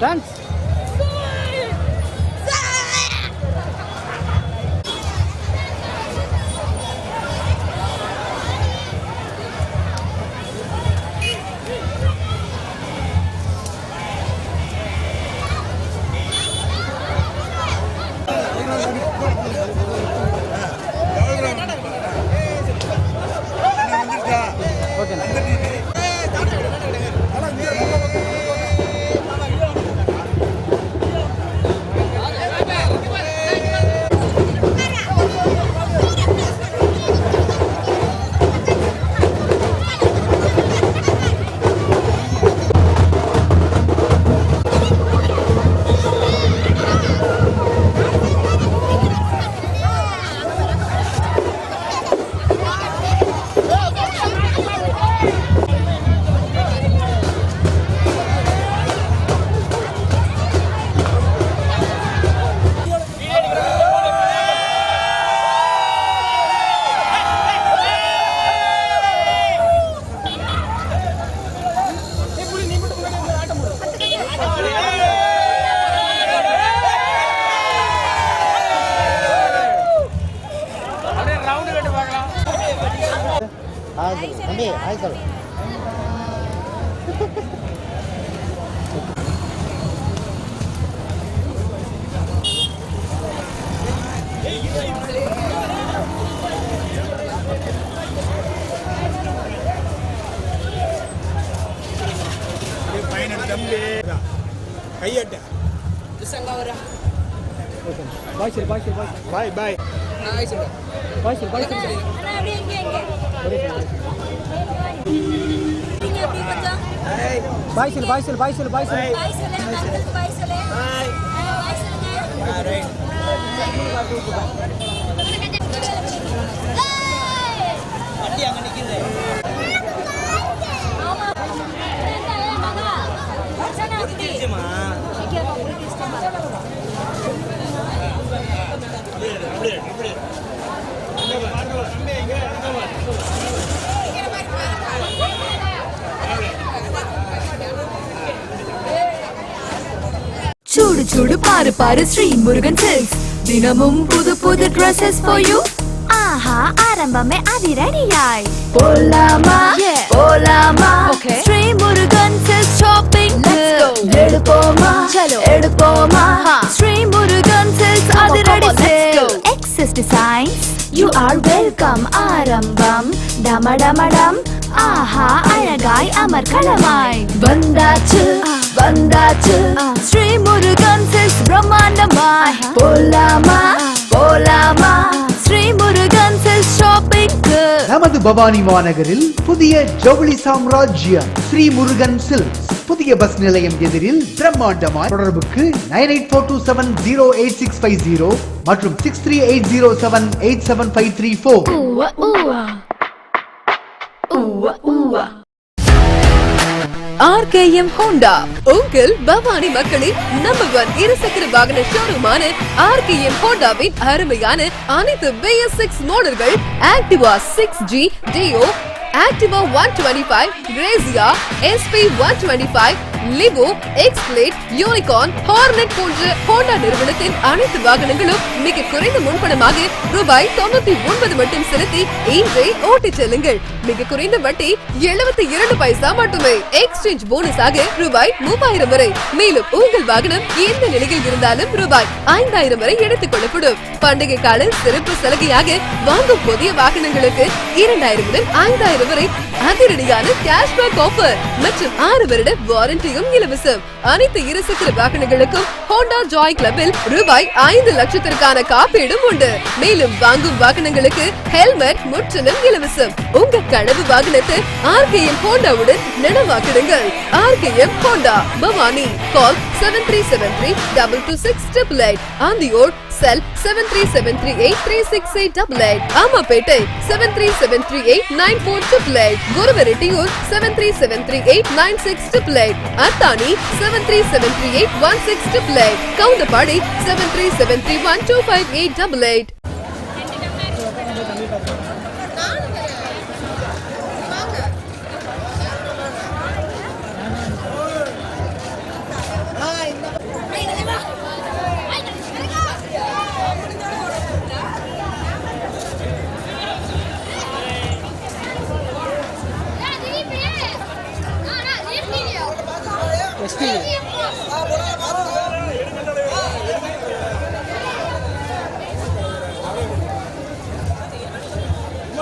Dance! கையட்ட பாய் சொல்லு பாய் சொல்லு பாய் பாய் பாய். பாய் சொல்லு. பாய் சொல்லு பாய் சொல்லு. அண்ணா, அப்படியே இங்க, இங்க. இங்க அப்படி கொஞ்சம். பாய் சொல்லு பாய் சொல்லு பாய் சொல்லு பாய் சொல்லு. பாய். சூடு சூடு பாரு பாரு ஸ்ரீ முருகன் சில்க்ஸ் தினமும் புது புது ட்ரெஸ்ஸஸ் for you. ஆஹா ஆரம்பமே அதிரடியாய். போலாமா? போலாமா? ஸ்ரீ எடுப்போமா. எடுப்போமா? Ha. ஸ்ரீ முருகன் on, அதிரடி sale. Excess designs you are welcome ஆரம்பம் டமடமடம் ஆஹா அழகாய் அமர்கலமாய் வந்தாச்சு வந்தாச்சு ஸ்ரீ முருகன் சில்க்ஸ் பிரம்மாண்டமாய் போலாமா போலாமா ஸ்ரீ முருகன் சில்க்ஸ் ஷாப்பிங்க்கு நமது பவானி மாநகரில் புதிய ஜவுளி சாம்ராஜ்யம் ஸ்ரீ முருகன் சில்க்ஸ். புதிய பஸ் நிலையம் எதிரில் பிரம்மாண்டமாய் தொடர்புக்கு nine eight four two seven zero eight six five zero மற்றும் six three eight zero seven eight seven five three four. RKM Honda. உங்கள் பவானி மக்களின் நம்பர் ஒன் இருசக்கர வாகன ஷோரூமான ஆர்கேஎம் ஹோண்டாவின் அருமையான அனைத்து பிஎஸ் சிக்ஸ் மாடல்கள் Activa six G Dio Activa one twenty five Grazia SP one twenty five Livo Xblade Unicorn Hornet போன்ற Honda நிறுவனத்தின் அனைத்து வாகனங்களும் மிக குறைந்த முன்பணமாக ரூபாய் தொண்ணூத்தி ஒன்பது மட்டும் செலுத்தி இன்றே ஓட்டிச் செல்லுங்கள். மிக குறைந்த வட்டி எழுபத்தி இரண்டு பைசா மட்டுமே. எக்ஸ்சேஞ்ச் போனஸாக ரூபாய் மூவாயிரம் வரை. மேலும் உங்கள் வாகனம் எந்த நிலையில் இருந்தாலும் ரூபாய் ஐந்தாயிரம் வரை எடுத்துக் கொள்ளப்படும். பண்டிகை கால சிறப்பு சலுகையாக வாங்கும் புதிய வாகனங்களுக்கு இரண்டாயிரம் முதல் ஐந்தாயிரம் வரை அதிரடியான கேஷ்பேக் ஆஃபர் மற்றும் ஆறு வருட வாரண்டியும் இலவசம் அனைத்து இருசக்கர வாகனங்களுக்கும் ஹோண்டா ஜாய் கிளப்பில் ரூபாய் ஐந்து லட்சத்திற்கான காப்பீடும் உண்டு. மேலும் வாங்கும் வாகனங்களுக்கு ஹெல்மெட் முற்றிலும் இலவசம். உங்க கனவு வாகனத்தை ஆர்கேஎம் ஹோண்டாவுடன் நனவாக்கிடுங்கள். RKM Honda Bhavani. Call seven three seven three double two six double eight vote cell seven three seven three eight three six eight double eight Ammapettai seven three seven three eight nine four triple eight Kuruvarettiyur seven three seven three eight nine six triple eight Athani seven three seven three eight one six triple eight Kavundapadi seven three seven three one two five eight double eight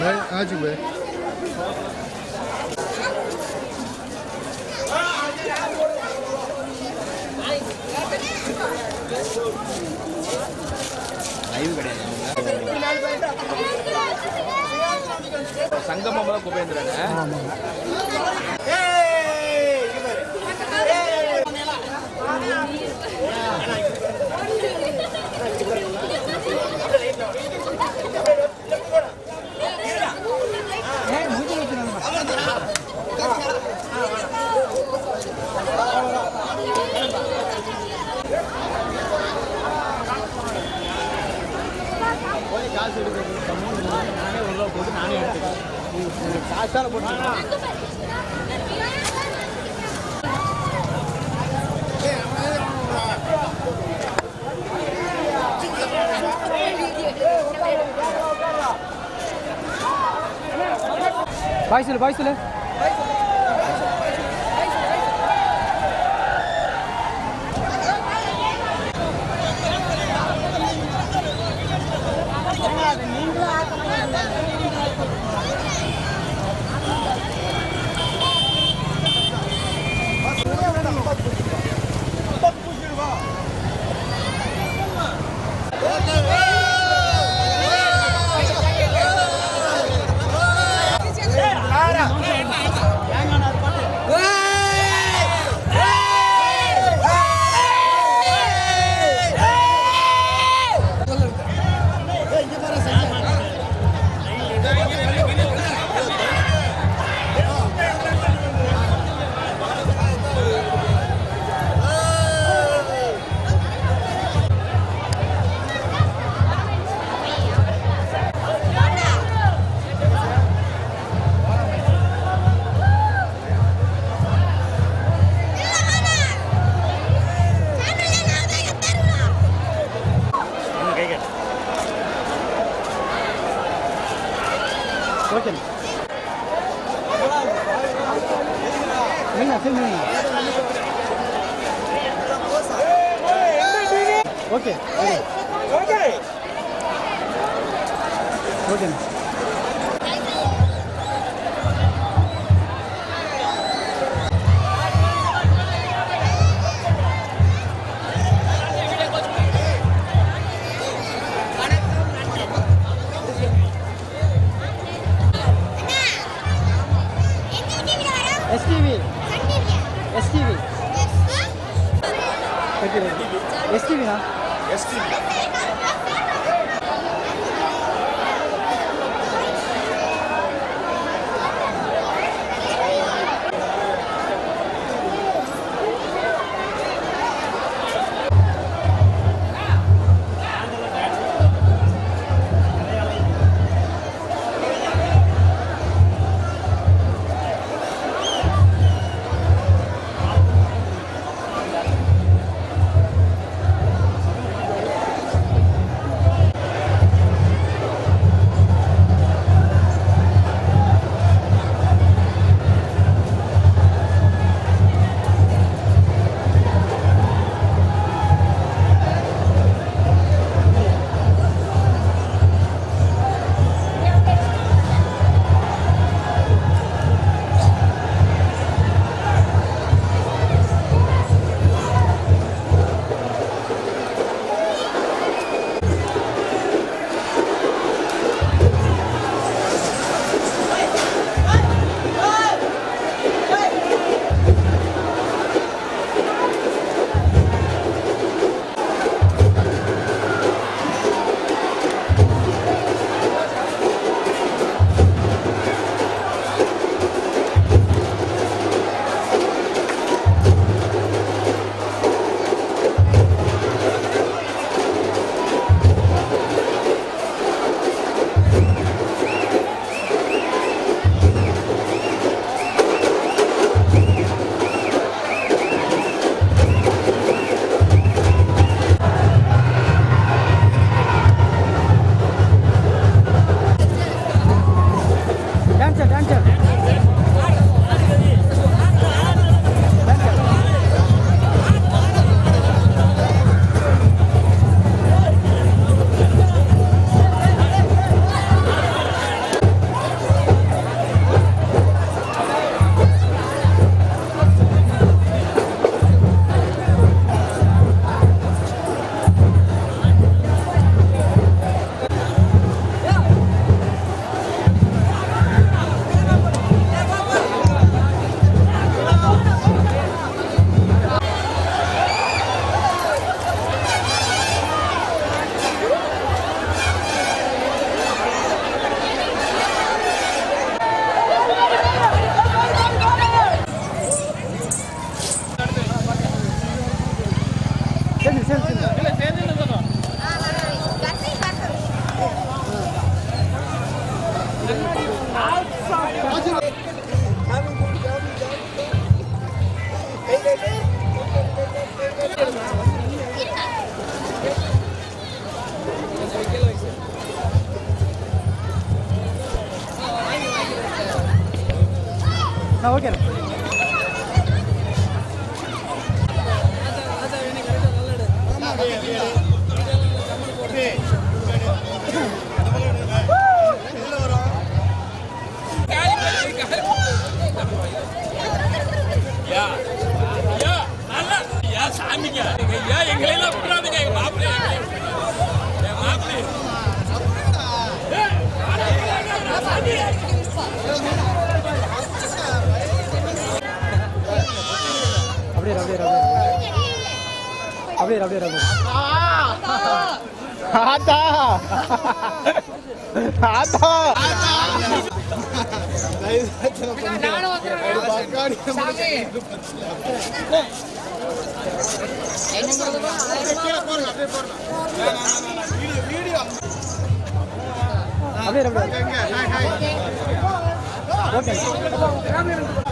来阿志伟 live கிடையாது. சங்கமம் தான் குபேந்திரன். ஆமாம் பாய் சொல்லு பாய் சொல்லு. Okay okay okay okay 얘기를 STV나? STV. Okay சாமிங்க அப்படியே அப்படியே அப்படியே அப்படியே அப்படியே ஆத்தா ஆத்தா அப்படியே அப்படியே ஓகே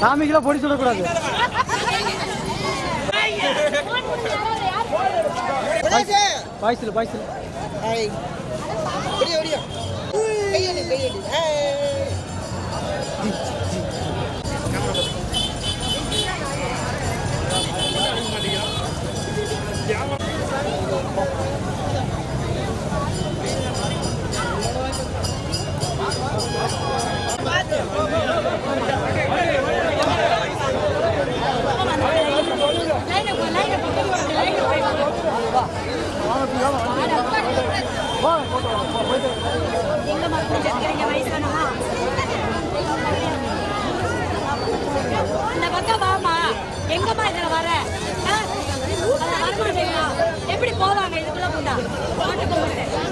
சாமிக்கெல்லாம் பொடி சொல்லக்கூடாது பாய்ச்சல் பாய்ச்சல் Yeah. இந்த பக்கம் வாமா எங்கம்மா இதுல வர வர எப்படி போவாங்க இதுக்குள்ள போட்டா மாட்டு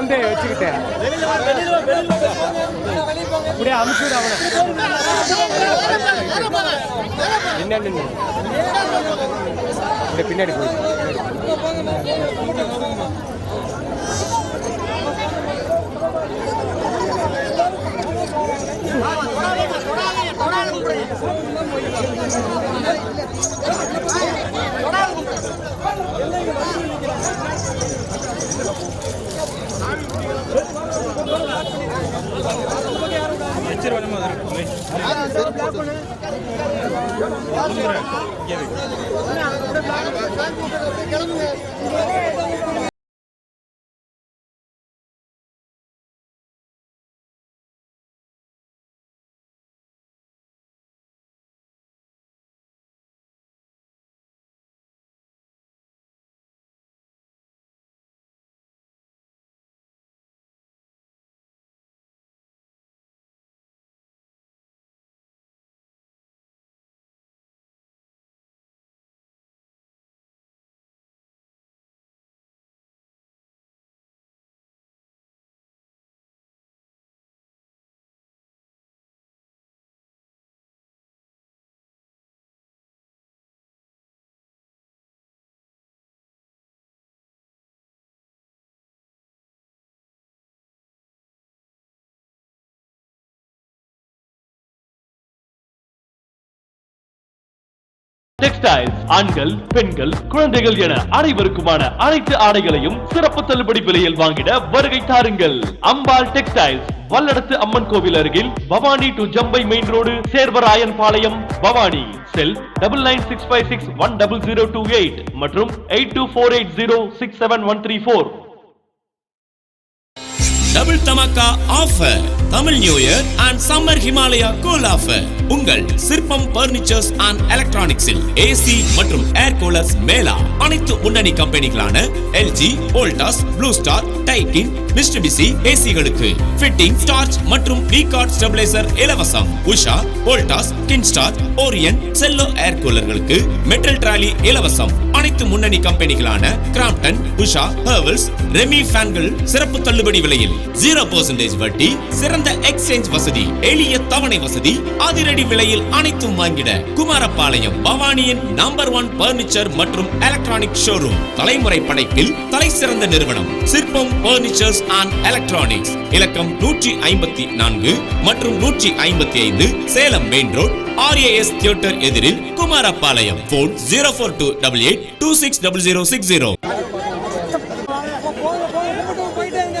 குழந்தைய வச்சுக்கிட்டேன். இப்படியே அமுச்சுடு அவனை. என்னன்னு இந்த பின்னாடி போய். செருப்பு டெக்ஸ்டைல்ஸ் ஆண்கள் பெண்கள் குழந்தைகள் என அனைவருக்குமான அனைத்து ஆடைகளையும் சிறப்பு தள்ளுபடி விலையில் வாங்கிட வருகை தாருங்கள். அம்பாள் டெக்ஸ்டைல்ஸ் வல்லடத்து அம்மன் கோவில் அருகில் Bhavani to Jambai main road Servarayan Palayam Bhavani. Cell double nine six five six one double zero two eight மற்றும் eight two four eight zero six seven one three four double dhamaka offer Tamil new year and summer Himalaya cool offer உங்கள் Sirpam furnitures and எலக்ட்ரானிக்ஸில் AC மற்றும் ஏர் coolers மேலா அனைத்து முன்னணி கம்பெனிகளான LG Voltas Blue Star Daikin Mitsubishi ஏசிகளுக்கு. Fitting ஸ்டார்ச் மற்றும் ரீகார்ட் stabiliser இலவசம். Usha Voltas Kenstar Orient Cello air கூலர்களுக்கு metal trolley இலவசம். அனைத்து முன்னணி கம்பெனிகளான கிராம்டன் உஷா ஹர்வல்ஸ் ரெமி ஃபேன்கள் சிறப்பு தள்ளுபடி விலையில். ஜீரோ பர்சன்டேஜ் வட்டி சிறந்த எக்ஸ்சேஞ்ச் வசதி எளிய தவணை வசதி அதிரடி விலையில் அனைத்தும் வாங்கிட குமாரபாளையம் பவானியின் நம்பர் ஒன் பர்னிச்சர் மற்றும் எலக்ட்ரானிக் ஷோரூம் தலைமுறை படைப்பில் தலை சிறந்த நிறுவனம். சிற்பம் பர்னிச்சர்ஸ் அண்ட் எலக்ட்ரானிக்ஸ் இலக்கம் நூற்றி ஐம்பத்தி நான்கு மற்றும் நூற்றி ஐம்பத்தி ஐந்து Salem main road RAS theatre எதிரில் Kumarapalayam phone zero four two double eight two six double zero six zero போயிட்டே இருங்க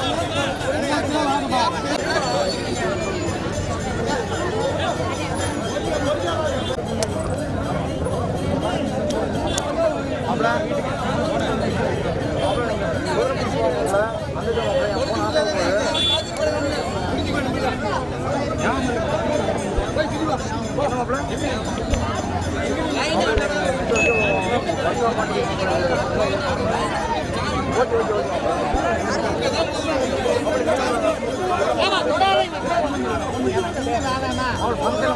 அவர் ஃபங்க்ஷன்